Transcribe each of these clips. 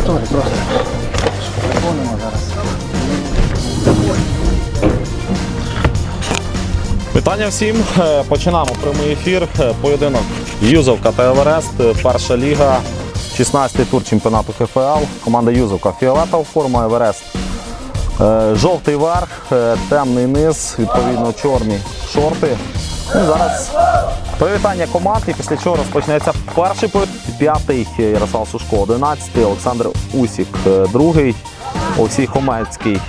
прокуратури просто. Виконуємо зараз. Вітання всім. Е, Починаємо прямий ефір. Е, Поєдинок Юзовка та Еверест. Е, Перша ліга, 16-й тур чемпіонату ХФЛ. Команда Юзовка фіолетова форма, Еверест. Жовтий верх, темний низ, відповідно чорні шорти. Ну, зараз привітання команд, і після чого розпочнеться перший поєдинок. П'ятий Ярослав Сушко, 11-й Олександр Усік, е, другий Олексій Хомецький.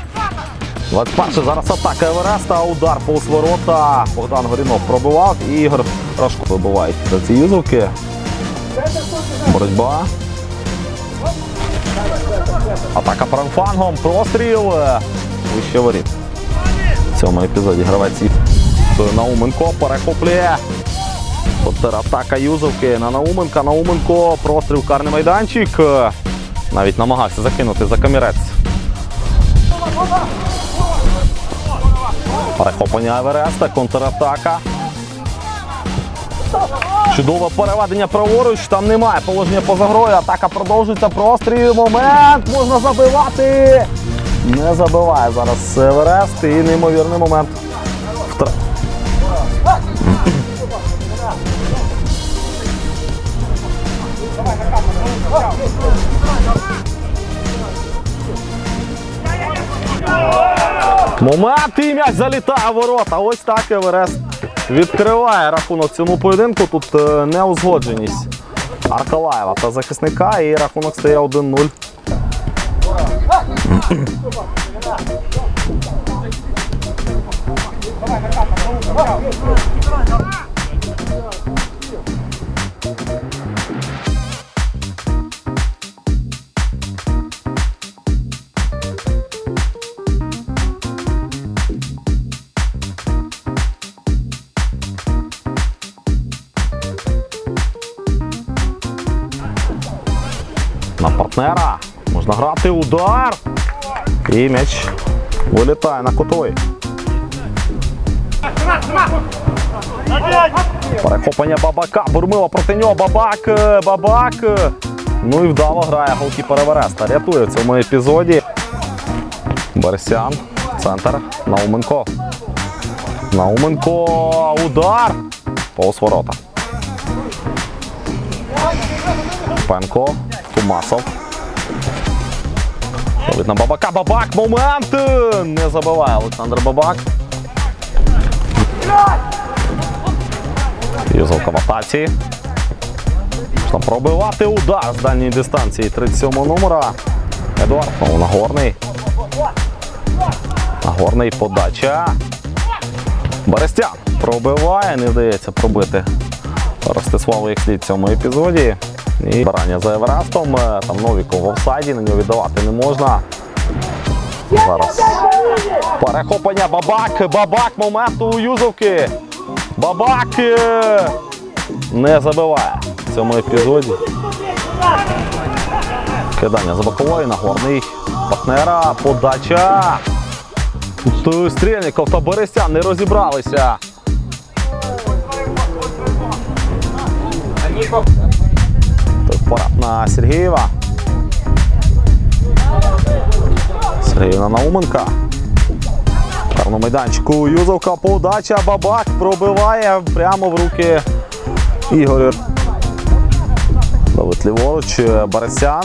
21 зараз атака Евереста, удар повз ворота. Богдан Горінов пробивав і Ігор Рашко вибивають до ці юзовки. Боротьба. Атака франфангом, простріл. Вище воріт. В цьому епізоді гравець Науменко перехоплює. Контратака Юзовки на Науменка. Науменко, простріл карний майданчик. Навіть намагався закинути за камірець. Перехоплення Евереста, контратака. Чудове переведення праворуч, там немає положення поза грою. Атака продовжується. Простріл. Момент. Можна забивати. Не забиває зараз Еверест і неймовірний момент. Момент і м'яч залітає в ворота. Ось так Еверест відкриває рахунок цьому поєдинку. Тут е, неузгодженість Аркалаєва та захисника, і рахунок стає 1-0. Партнера. Можна грати удар. І м'яч вилітає на кутовий. Перехоплення бабака. Бурмила проти нього. Бабак. е, Бабак. Ну і вдало грає голкіпер Евереста. Рятує в цьому епізоді. Берсян. Центр. Науменко. Науменко. Удар. Повз ворота. Пенко. Тумасов. Ловить на Бабака. Бабак. Момент. Не забиває Олександр Бабак. Юзовка в атаці. Можна пробивати удар з дальньої дистанції 37-го номера. Едуард знову Нагорний. Нагорний подача. Берестян пробиває, не вдається пробити Ростиславу як слід в цьому епізоді. І барання за Еверестом. Е, Там Новіков в офсайді, на нього віддавати не можна. Зараз. Перехоплення Бабак. Бабак моменту у Юзовки. Бабак е, не забиває в цьому епізоді. Кидання з бокової, нагорний партнера. Подача. Тут Стрільников та Борисян не розібралися. Пора на Сергієва. Сергіївна Науменка. Карну майданчику Юзовка подача. Бабак пробиває прямо в руки Ігорю. Давид ліворуч. Бересян.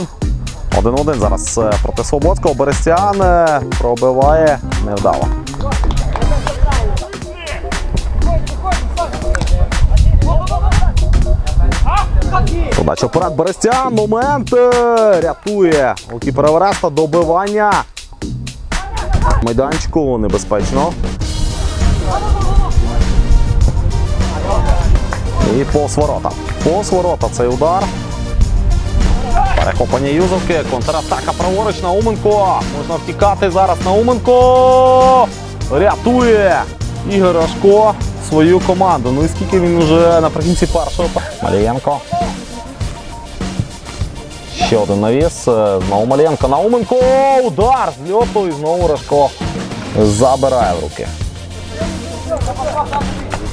1-1 зараз е, проти Свободського. Берестян е, пробиває невдало. Вперед Берестян. Момент е, рятує. Голкіпер Евереста. Добивання. Майданчику небезпечно. І повз ворота. Повз цей удар. Перехоплення Юзовки, контратака праворуч Науменко. Можна втікати зараз Науменко. Рятує Ігор Рашко свою команду. Ну і скільки він уже наприкінці першого. Малієнко. Ще один навіс. Е, Малієнко. Науменко. Удар з льоту і знову Рашко забирає в руки.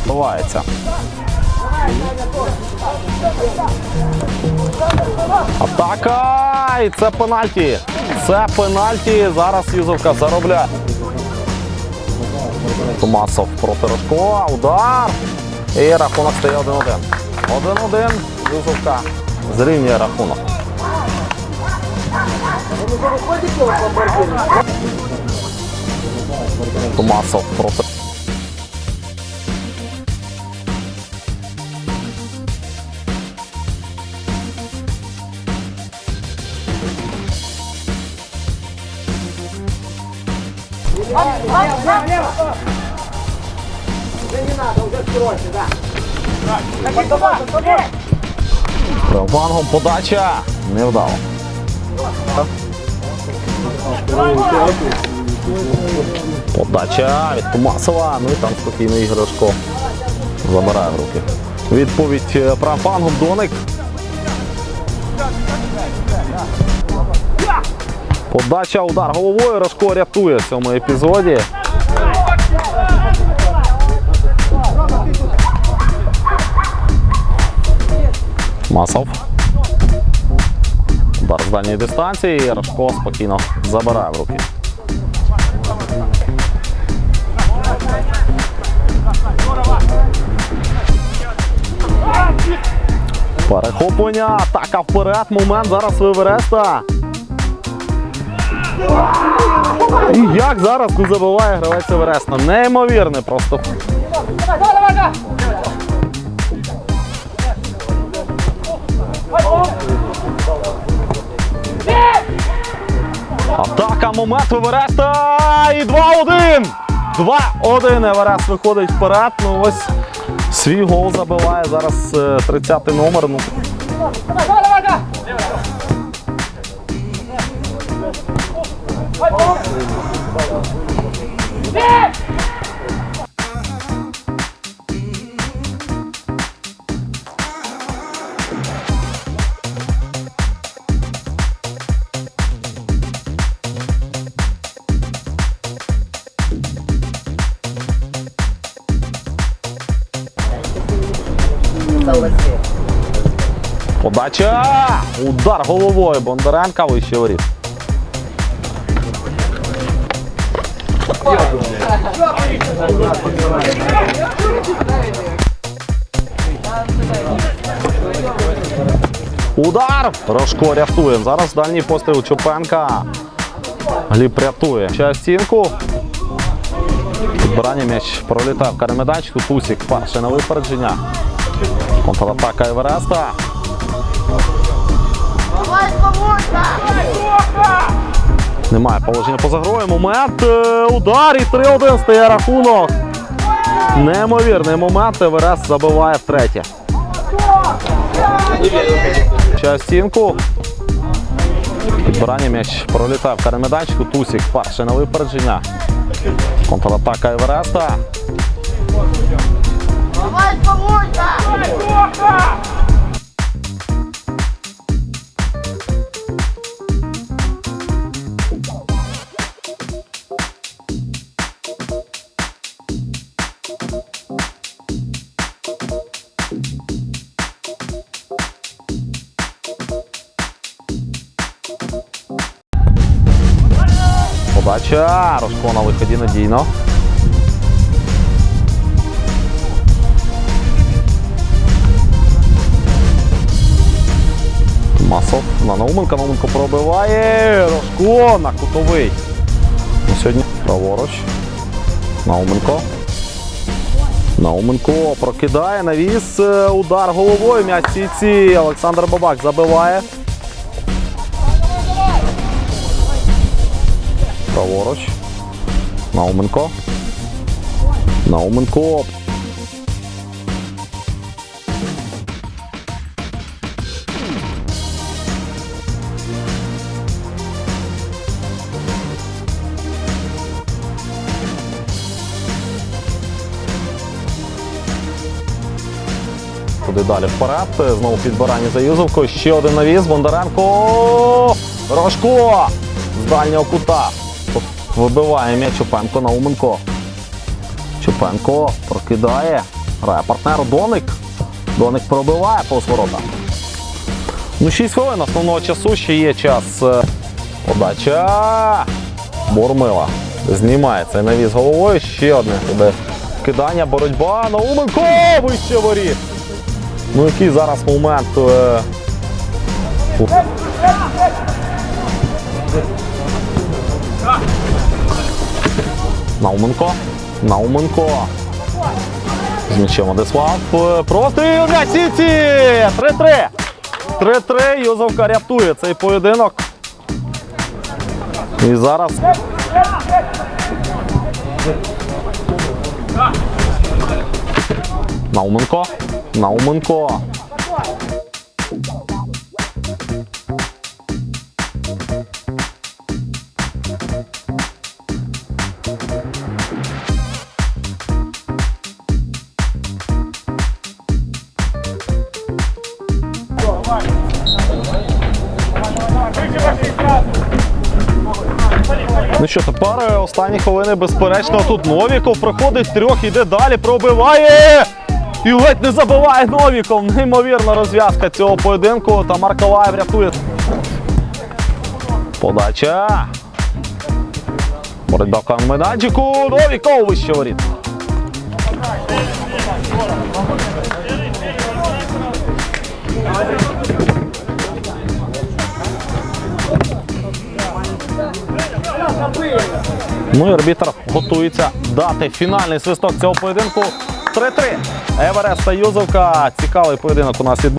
Ховається. Атака! І це пенальті. Це пенальті. Зараз Юзовка заробляє. Томасов проти Рожкова. Удар. І рахунок стає 1-1. 1-1. Юзовка зрівнює рахунок. Томасов проти. Вангом подача. Не вдало. Подача від Томасова. Ну і там спокійно Ігор Рожко забирає в руки. Відповідь е, правим Доник. Подача, удар головою. Рожко рятує в цьому епізоді. Масов. Удар з дальньої дистанції. і Рожко спокійно забирає в руки. Перехоплення, атака вперед, момент зараз Вивереста. І як зараз не забиває гравець Евереста. Неймовірне просто. Атака, момент Евереста і 2-1. 2-1. Еверест виходить вперед. Ну ось свій гол забиває зараз 30-й номер. Ну, Подача! Удар головою Бондаренка вище воріт. Удар! Рожко рятує. Зараз дальній постріл Чупенка. Гліб рятує. Ще стінку. Підбирання м'яч пролітав кармедачку. Тусік перше на випередження. Контратака Евереста. Немає положення поза грою. Момент. е, Удар і 3-1 стає рахунок. Неймовірний момент. Еверест забиває втретє. Ще стінку. Підбирання м'яч пролітав кармедачку. Тусік перше на випередження. Контратака Евереста. Давай, Подача. Рожко на виході надійно. Масов на Науменка. Науменко пробиває. Рожко на кутовий. Ну, сьогодні праворуч. Науменко. Науменко прокидає навіс. Е, Удар головою. В. Олександр Бабак забиває. Праворуч. Науменко. Науменко. Туди далі вперед. Знову підбирання за Юзовкою. Ще один навіс. Бондаренко. Рожко. З дальнього кута. Вибиває м'яч Чупенко Науменко. Чупенко прокидає. Грає партнер Доник. Доник пробиває повз ворота. Ну, 6 хвилин основного часу ще є час. е, Подача. Бурмила. Знімає цей навіс головою. Ще одне іде кидання, боротьба. Науменко вище воріт. Ну який зараз момент. е, Науменко. Науменко. З м'ячем Владислав. Е, Простріл на сіті! 3-3. 3-3. Юзовка рятує цей поєдинок. І зараз. Науменко. Науменко. Ну що, тепер е, останні хвилини, безперечно, тут Новіков приходить трьох, іде далі, пробиває. І ледь не забиває Новіков. Неймовірна розв'язка цього поєдинку. Та Маркалаєв рятує. Подача. Боротьба в. Новіков вище воріт. Ну і арбітр готується дати фінальний свисток цього поєдинку. 3-3. Еверест та Юзовка. Цікавий поєдинок у нас відбувся.